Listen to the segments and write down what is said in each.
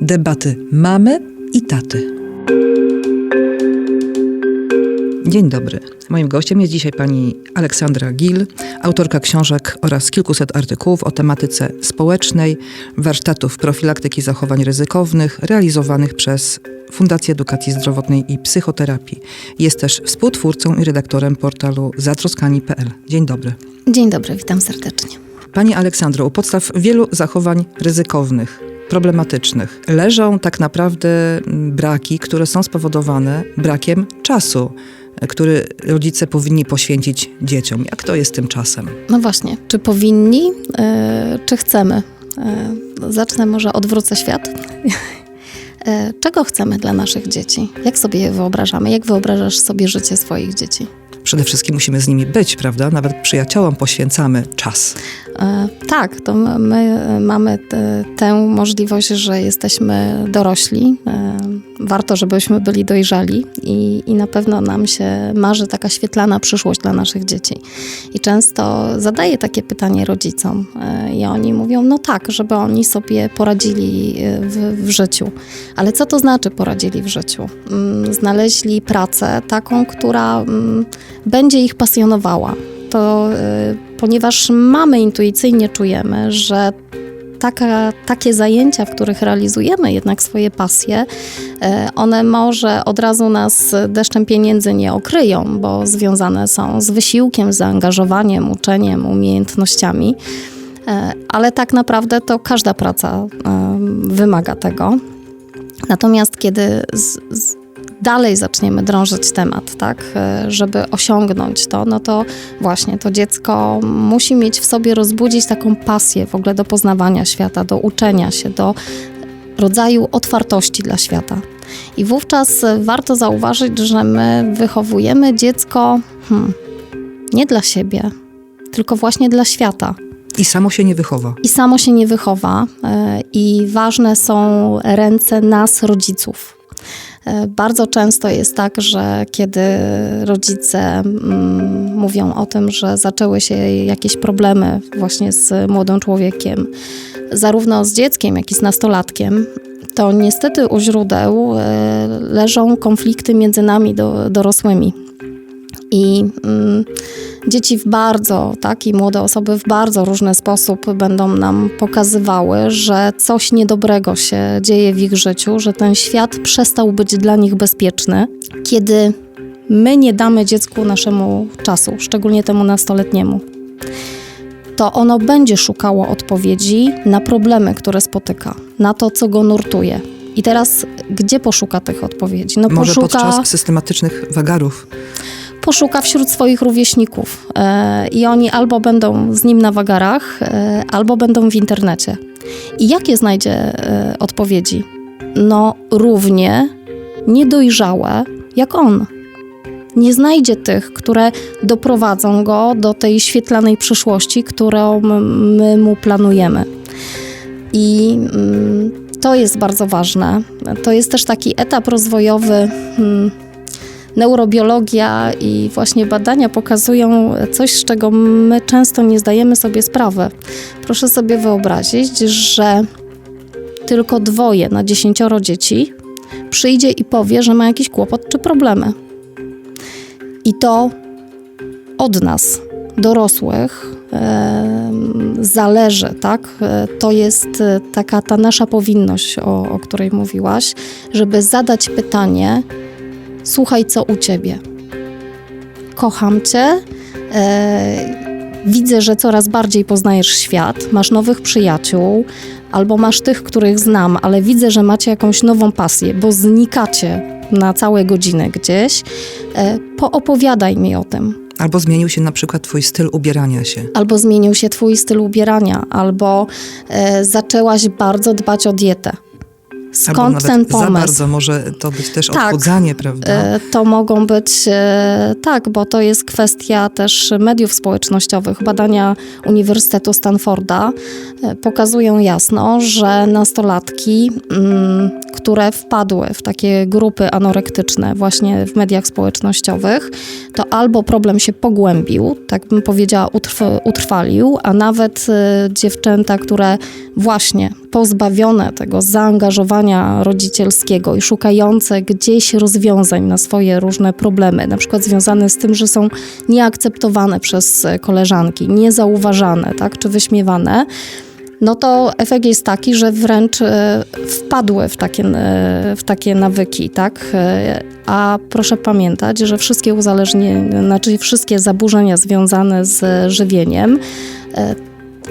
Debaty mamy i taty. Dzień dobry. Moim gościem jest dzisiaj pani Aleksandra Gil, autorka książek oraz kilkuset artykułów o tematyce społecznej, warsztatów profilaktyki zachowań ryzykownych realizowanych przez Fundację Edukacji Zdrowotnej i Psychoterapii. Jest też współtwórcą i redaktorem portalu zatroskani.pl. Dzień dobry. Dzień dobry, witam serdecznie. Pani Aleksandro, u podstaw wielu zachowań ryzykownych, problematycznych leżą tak naprawdę braki, które są spowodowane brakiem czasu, który rodzice powinni poświęcić dzieciom. Jak to jest tym czasem? No właśnie, czy powinni, e, czy chcemy? E, zacznę może odwrócę świat. E, czego chcemy dla naszych dzieci? Jak sobie je wyobrażamy? Jak wyobrażasz sobie życie swoich dzieci? Przede wszystkim musimy z nimi być, prawda? Nawet przyjaciołom poświęcamy czas. E, tak, to my e, mamy tę możliwość, że jesteśmy dorośli. E, warto, żebyśmy byli dojrzali i, i na pewno nam się marzy taka świetlana przyszłość dla naszych dzieci. I często zadaję takie pytanie rodzicom i oni mówią, no tak, żeby oni sobie poradzili w, w życiu. Ale co to znaczy poradzili w życiu? Mm, znaleźli pracę taką, która mm, będzie ich pasjonowała. To ponieważ mamy intuicyjnie czujemy, że taka, takie zajęcia, w których realizujemy jednak swoje pasje, e, one może od razu nas deszczem pieniędzy nie okryją, bo związane są z wysiłkiem, zaangażowaniem, uczeniem, umiejętnościami. E, ale tak naprawdę to każda praca wymaga tego. Natomiast kiedy z, z dalej zaczniemy drążyć temat, tak, e, żeby osiągnąć to, no to właśnie to dziecko musi mieć w sobie rozbudzić taką pasję w ogóle do poznawania świata, do uczenia się, do rodzaju otwartości dla świata. I wówczas warto zauważyć, że my wychowujemy dziecko hmm, nie dla siebie, tylko właśnie dla świata. I samo się nie wychowa. I samo się nie wychowa. E, I ważne są ręce nas, rodziców. E, bardzo często jest tak, że kiedy rodzice mm, mówią o tym, że zaczęły się jakieś problemy właśnie z młodym człowiekiem, zarówno z dzieckiem, jak i z nastolatkiem, to niestety u źródeł e, leżą konflikty między nami do, dorosłymi. I mm, dzieci w bardzo, tak, i młode osoby w bardzo różny sposób będą nam pokazywały, że coś niedobrego się dzieje w ich życiu, że ten świat przestał być dla nich bezpieczny, kiedy my nie damy dziecku naszemu czasu, szczególnie temu nastoletniemu. To ono będzie szukało odpowiedzi na problemy, które spotyka, na to, co go nurtuje. I teraz, gdzie poszuka tych odpowiedzi? No, Może poszuka... podczas systematycznych wagarów poszuka wśród swoich rówieśników e, i oni albo będą z nim na wagarach, e, albo będą w internecie. I jakie znajdzie e, odpowiedzi? No, równie niedojrzałe jak on. Nie znajdzie tych, które doprowadzą go do tej świetlanej przyszłości, którą my mu planujemy. I mm, to jest bardzo ważne. To jest też taki etap rozwojowy. Neurobiologia i właśnie badania pokazują coś, z czego my często nie zdajemy sobie sprawy. Proszę sobie wyobrazić, że tylko dwoje na dziesięcioro dzieci przyjdzie i powie, że ma jakiś kłopot czy problemy. I to od nas, dorosłych, e, zależy, tak? E, to jest taka ta nasza powinność, o, o której mówiłaś, żeby zadać pytanie, Słuchaj, co u ciebie. Kocham cię. E, widzę, że coraz bardziej poznajesz świat, masz nowych przyjaciół, albo masz tych, których znam, ale widzę, że macie jakąś nową pasję, bo znikacie na całe godziny gdzieś. E, poopowiadaj mi o tym. Albo zmienił się na przykład twój styl ubierania się. Albo zmienił się twój styl ubierania, albo e, zaczęłaś bardzo dbać o dietę. Skąd ten pomysł? Za bardzo może to być też tak, odchudzanie, prawda? E, to mogą być, e, tak, bo to jest kwestia też mediów społecznościowych. Badania Uniwersytetu Stanforda e, pokazują jasno, że nastolatki, mm, które wpadły w takie grupy anorektyczne właśnie w mediach społecznościowych, to albo problem się pogłębił, tak bym powiedziała, utrw utrwalił, a nawet dziewczęta, które właśnie pozbawione tego zaangażowania rodzicielskiego i szukające gdzieś rozwiązań na swoje różne problemy, na przykład związane z tym, że są nieakceptowane przez koleżanki, niezauważane, tak, czy wyśmiewane, no to efekt jest taki, że wręcz e, wpadły w takie, e, w takie nawyki, tak? E, A proszę pamiętać, że wszystkie uzależnienia, znaczy wszystkie zaburzenia związane z żywieniem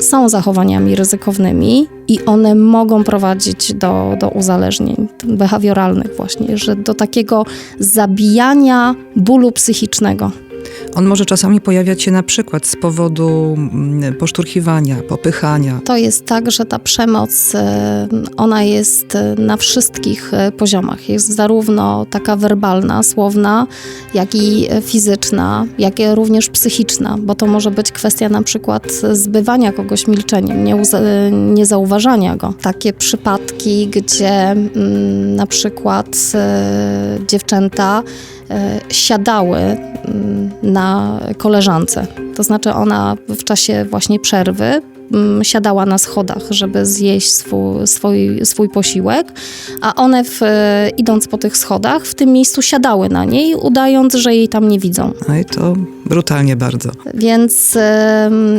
są zachowaniami ryzykownymi i one mogą prowadzić do, do uzależnień behawioralnych właśnie, że do takiego zabijania bólu psychicznego. On może czasami pojawiać się na przykład z powodu mm, poszturchiwania, popychania. To jest tak, że ta przemoc, e, ona jest e, na wszystkich e, poziomach. Jest zarówno taka werbalna, słowna, jak i fizyczna, jak i również psychiczna, bo to może być kwestia na przykład zbywania kogoś milczeniem, niezauważania go. Takie przypadki, gdzie mm, na przykład dziewczęta siadały na koleżance. To znaczy ona w czasie właśnie przerwy siadała na schodach, żeby zjeść swój, swój, swój posiłek, a one w, e, idąc po tych schodach w tym miejscu siadały na niej, udając, że jej tam nie widzą. No i to brutalnie bardzo. Więc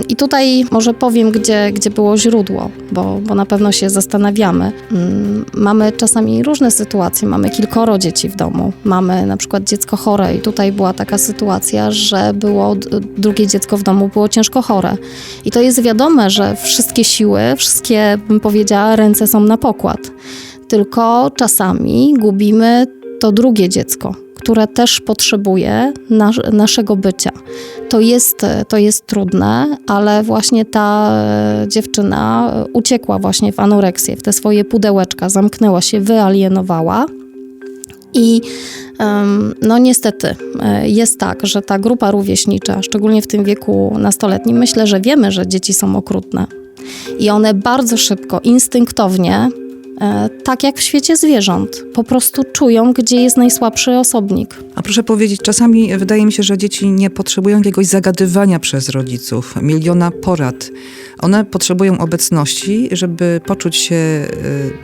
i tutaj może powiem, gdzie, gdzie było źródło, bo, bo na pewno się zastanawiamy. Mm, Mamy czasami różne sytuacje, mamy kilkoro dzieci w domu, mamy na przykład dziecko chore i tutaj była taka sytuacja, że było drugie dziecko w domu było ciężko chore. I to jest wiadome, że wszystkie siły, wszystkie, bym powiedziała, ręce są na pokład. Tylko czasami gubimy to drugie dziecko, które też potrzebuje nas, naszego bycia. To jest, to jest trudne, ale właśnie ta e, dziewczyna uciekła właśnie w anoreksję, w te swoje pudełeczka, zamknęła się, wyalienowała. I no niestety e, jest tak, że ta grupa rówieśnicza, szczególnie w tym wieku nastoletnim, myślę, że wiemy, że dzieci są okrutne. I one bardzo szybko, instynktownie, e, tak jak w świecie zwierząt, po prostu czują, gdzie jest najsłabszy osobnik. A proszę powiedzieć, czasami wydaje mi się, że dzieci nie potrzebują jakiegoś zagadywania przez rodziców, miliona porad. One potrzebują obecności, żeby poczuć się y,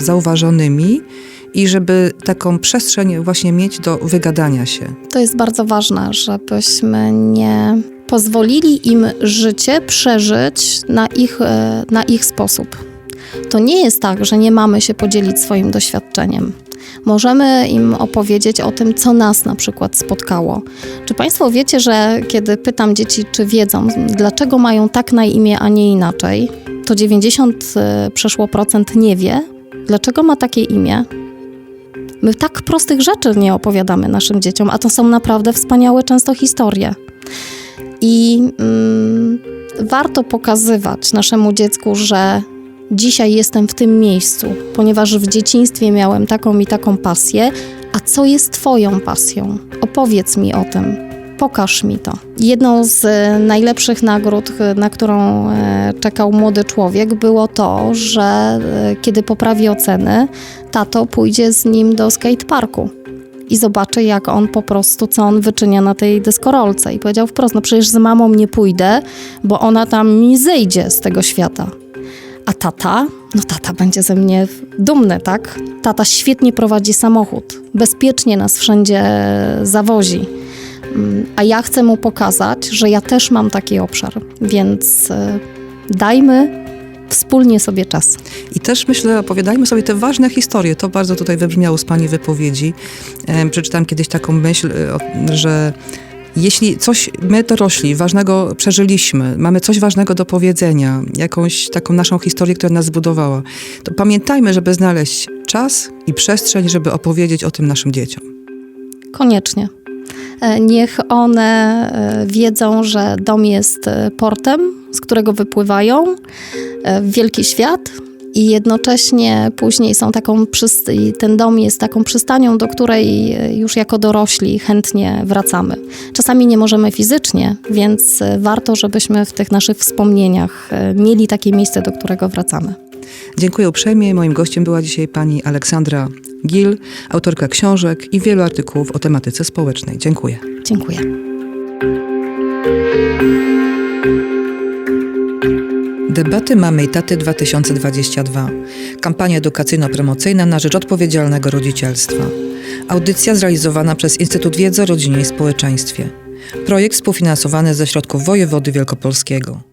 zauważonymi i żeby taką przestrzeń właśnie mieć do wygadania się. To jest bardzo ważne, żebyśmy nie pozwolili im życie przeżyć na ich, e, na ich sposób. To nie jest tak, że nie mamy się podzielić swoim doświadczeniem. Możemy im opowiedzieć o tym, co nas na przykład spotkało. Czy Państwo wiecie, że kiedy pytam dzieci, czy wiedzą, dlaczego mają tak na imię, a nie inaczej, to 90 e, przeszło procent nie wie, dlaczego ma takie imię, My tak prostych rzeczy nie opowiadamy naszym dzieciom, a to są naprawdę wspaniałe często historie. I mm, warto pokazywać naszemu dziecku, że dzisiaj jestem w tym miejscu, ponieważ w dzieciństwie miałem taką i taką pasję. A co jest Twoją pasją? Opowiedz mi o tym. Pokaż mi to. Jedną z e, najlepszych nagród, e, na którą e, czekał młody człowiek, było to, że kiedy poprawi oceny, tato pójdzie z nim do skateparku i zobaczy, jak on po prostu, co on wyczynia na tej deskorolce. I powiedział wprost, no przecież z mamą nie pójdę, bo ona tam mi zejdzie z tego świata. A tata, no tata będzie ze mnie dumny, tak? Tata świetnie prowadzi samochód, bezpiecznie nas wszędzie zawozi. A ja chcę mu pokazać, że ja też mam taki obszar, więc e, dajmy wspólnie sobie czas. I też myślę, opowiadajmy sobie te ważne historie. To bardzo tutaj wybrzmiało z Pani wypowiedzi. Em, Przeczytałam kiedyś taką myśl, o- że jeśli coś my dorośli ważnego przeżyliśmy, mamy coś ważnego do powiedzenia, jakąś taką naszą historię, która nas zbudowała, to pamiętajmy, żeby znaleźć czas i przestrzeń, żeby opowiedzieć o tym naszym dzieciom. Koniecznie. E, Niech one e, wiedzą, że dom jest e, portem, z którego wypływają w wielki świat i jednocześnie później są taką ten dom jest taką przystanią, do której już jako dorośli chętnie wracamy. Czasami nie możemy fizycznie, więc warto, żebyśmy w tych naszych wspomnieniach mieli takie miejsce, do którego wracamy. Dziękuję uprzejmie. Moim gościem była dzisiaj pani Aleksandra Gil, autorka książek i wielu artykułów o tematyce społecznej. Dziękuję. Debaty Mamy i Taty 2022. Kampania edukacyjno-promocyjna na rzecz odpowiedzialnego rodzicielstwa. Audycja zrealizowana przez Instytut Wiedzy o Rodzinie i Społeczeństwie. Projekt współfinansowany ze środków wojewody wielkopolskiego.